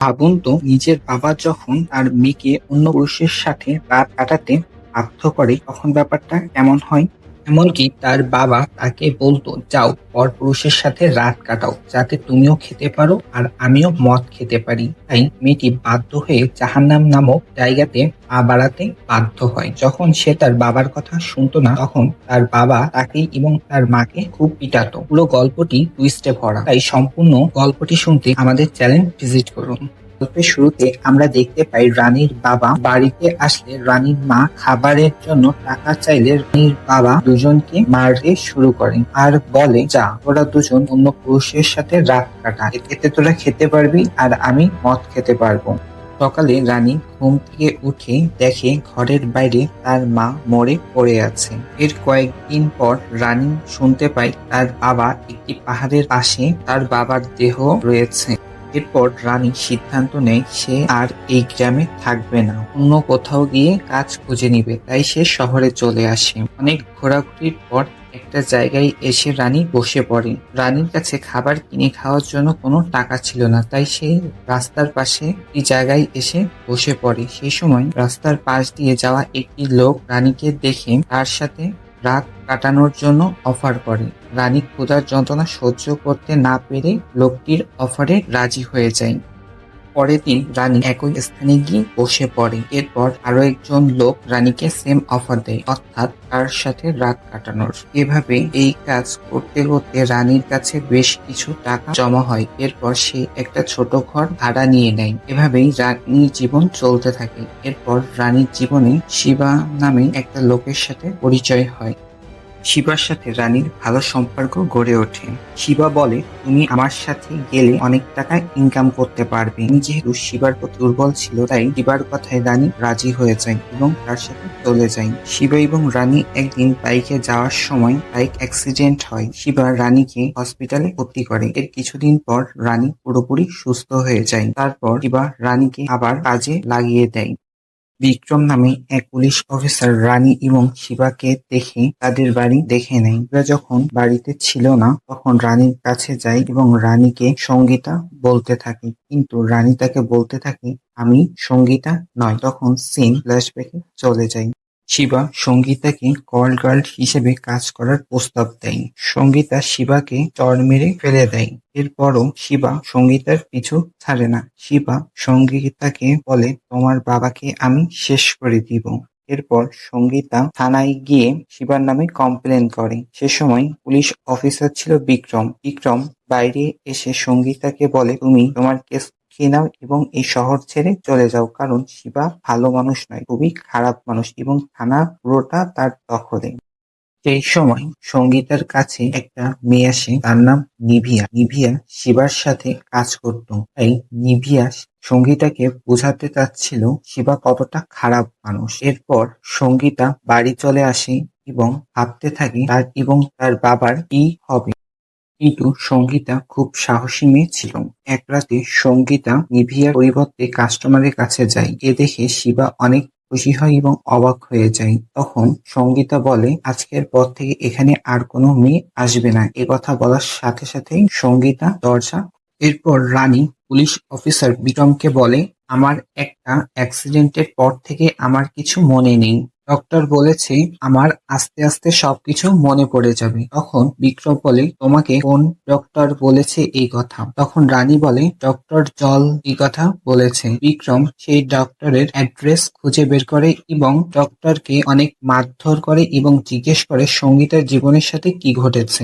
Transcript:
ভাবুন তো নিজের বাবা যখন তার মেয়েকে অন্য পুরুষের সাথে রাত কাটাতে বাধ্য করে, তখন ব্যাপারটা কেমন হয়? এমনকি তার বাবা তাকে বলতো, যাও পর পুরুষের সাথে রাত কাটাও, যাতে তুমিও খেতে পারো আর আমিও মদ খেতে পারি। তাই মেয়েটি বাধ্য হয়ে জাহান্নাম নামক জায়গাতে পা বাড়াতে বাধ্য হয়। যখন সে তার বাবার কথা শুনতো না, তখন তার বাবা তাকে এবং তার মাকে খুব পিটাতো। পুরো গল্পটি টুইস্টে ভরা। তাই সম্পূর্ণ গল্পটি শুনতে আমাদের চ্যানেল ভিজিট করুন। গল্পের শুরুতে আমরা দেখতে পাই রানীর বাবা বাড়িতে আসলে রানীর মা খাবারের জন্য টাকা চাইলে রানীর বাবা দুজনকে মারতে শুরু করে আর বলে, যা তোরা দুজন অন্য পুরুষের সাথে রাত কাটা এতে তোরা খেতে পারবি আর আমি মদ খেতে পারব। সকালে রানী ঘুম থেকে উঠে দেখে ঘরের বাইরে তার মা মরে পড়ে আছে। এর কয়েকদিন পর রানী শুনতে পায় তার বাবা একটি পাহাড়ের পাশে তার বাবার দেহ রয়েছে। এরপর রানী সিদ্ধান্ত নেয় সে আর এই গ্রামে থাকবে না। অন্য কোথাও গিয়ে কাজ খুঁজে নিবে, তাই সে শহরে চলে আসে। অনেক ঘোরাঘুরির পর একটা জায়গায় এসে রানী বসে পড়ে। রানীর কাছে খাবার কিনে খাওয়ার জন্য কোনো টাকা ছিল না, তাই সে রাস্তার পাশে একটি জায়গায় এসে বসে পড়ে। সেই সময় রাস্তার পাশ দিয়ে যাওয়া একটি লোক রানীকে দেখে তার সাথে রাত কাটানোর জন্য অফার করে। রানী ক্ষুধার যন্ত্রণা সহ্য করতে না পেরে লোকটির অফারে রাজি হয়ে যায়। পরের দিন রানী একই স্থানে গিয়ে বসে পড়ে। এরপর আরও একজন লোক রানীকে সেম অফার দেয়, অর্থাৎ তার সাথে রাত কাটানোর। এভাবে এই কাজ করতে করতে রানীর কাছে বেশ কিছু টাকা জমা হয়। এরপর সে একটা ছোট ঘর ভাড়া নিয়ে নেয়। এভাবেই রানীর জীবন চলতে থাকে। এরপর রানীর জীবনে শিবা নামে একটা লোকের সাথে পরিচয় হয়। শিবার সাথে রানীর ভালো সম্পর্ক গড়ে ওঠে। শিবা বলে, তুমি আমার সাথে গেলে অনেক টাকা ইনকাম করতে পারবে। যেহেতু শিবার প্রতি দুর্বল ছিল, তাই শিবার কথায় রানী রাজি হয়ে যায় এবং তার সাথে চলে যায়। শিবা এবং রানী একদিন বাইকে যাওয়ার সময় বাইক অ্যাক্সিডেন্ট হয়। শিবা রানীকে হসপিটালে ভর্তি করে। এর কিছুদিন পর রানী পুরোপুরি সুস্থ হয়ে যায়। তারপর শিবা রানীকে আবার কাজে লাগিয়ে দেয়। বিক্রম নামে এক পুলিশ অফিসার রানী এবং শিবাকে দেখে তাদের বাড়ি দেখে নেয়। ওরা যখন বাড়িতে ছিল না, তখন রানীর কাছে যায় এবং রানীকে সঙ্গীতা বলতে থাকে। কিন্তু রানী তাকে বলতে থাকে, আমি সঙ্গীতা নয়। তখন সিন ফ্ল্যাশব্যাকে চলে যায়। শিবা সঙ্গীতাকে কল গার্ল হিসেবে কাজ করার প্রস্তাব দেয়। সঙ্গীতা শিবাকে চর মেরে ফেলে দেয়। এরপরও শিবা সঙ্গীতার পিছু ছাড়ে না। শিবা সঙ্গীতাকে বলে, তোমার বাবাকে আমি শেষ করে দিব। এরপর সঙ্গীতা থানায় গিয়ে শিবার নামে কমপ্লেন করে। সে সময় পুলিশ অফিসার ছিল বিক্রম। বিক্রম বাইরে এসে সঙ্গীতাকে বলে, তুমি তোমার কেস খেয়ে নাও এবং এই শহর ছেড়ে চলে যাও। কারণ শিবা ভালো মানুষ নয়, খুবই খারাপ মানুষ এবং থানা পুরোটা তার দখলে। সেই সময় সঙ্গীতার কাছে একটা মেয়ে আসে, তার নাম নিভিয়া। নিভিয়া শিবার সাথে কাজ করত। তাই নিভিয়া সঙ্গীতাকে বোঝাতে চাচ্ছিল, শিবা কতটা খারাপ মানুষ। এরপর সঙ্গীতা বাড়ি চলে আসে এবং ভাবতে থাকে তার এবং তার বাবার কি হবে। কিন্তু সঙ্গীতা খুব সাহসী মেয়ে ছিল। এক রাতে সঙ্গীতা নিভিয়ার পরিবর্তে কাস্টমারের কাছে যায়। এ দেখে শিবা অনেক খুশি হয় এবং অবাক হয়ে যায়। তখন সঙ্গীতা বলে, আজকের পর থেকে এখানে আর কোনো মেয়ে আসবে না। এ কথা বলার সাথে সাথেই সঙ্গীতা দরজা এরপর রানী পুলিশ অফিসার বিক্রমকে বলে, আমার একটা অ্যাক্সিডেন্টের পর থেকে আমার কিছু মনে নেই। ডক্টর বলেছে, আমার আস্তে আস্তে সবকিছু মনে পড়ে যাবে। তখন বিক্রম বলে, তোমাকে কোন ডক্টর বলেছে এই কথা? তখন রানী বলে, ডক্টর জল এই কথা বলেছে। বিক্রম সেই ডক্টরের অ্যাড্রেস খুঁজে বের করে এবং ডক্টরকে অনেক মারধর করে এবং জিজ্ঞেস করে সঙ্গীতার জীবনের সাথে কি ঘটেছে।